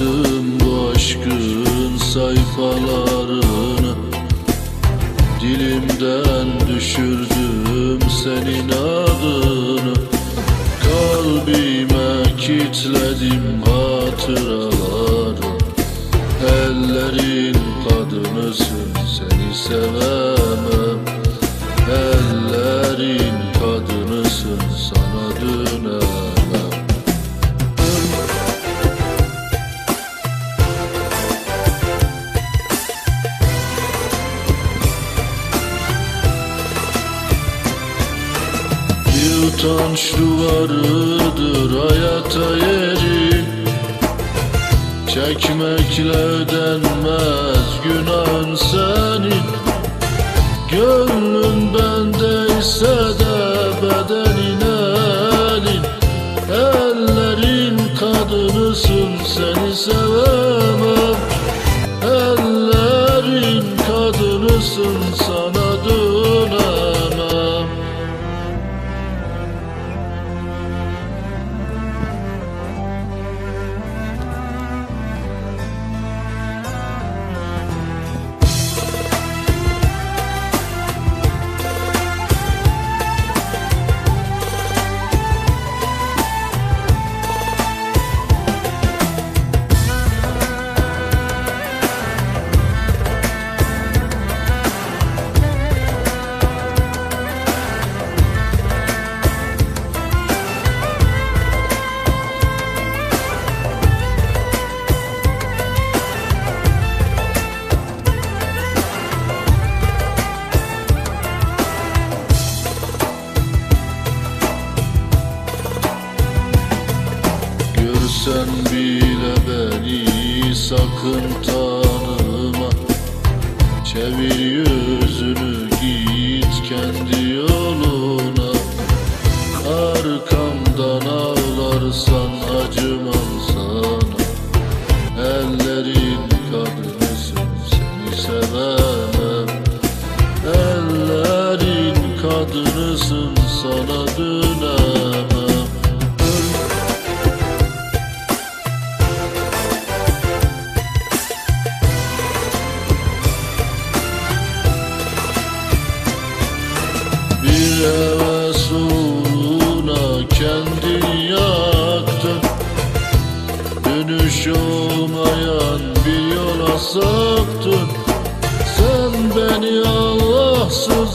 Açtım bu aşkın sayfalarını. Dilimden düşürdüm senin adını. Kalbime kitledim hatıraları. Ellerin kadınısın seni sevemem Bir utanç duvarıdır hayata yeri Çekmekle ödenmez günahın senin Gönlün bendeyse de Görsen bile beni sakın tanıma. Çevir yüzünü git kendi yoluna. Arkamdan ağlarsan acımam sana. Ellerin kadınısın seni sevemem. Ellerin kadınısın sana dönemem Bir heves uğruna kendini yaktın Dönüş olmayan bir yola saptın. Sen beni Allah'sın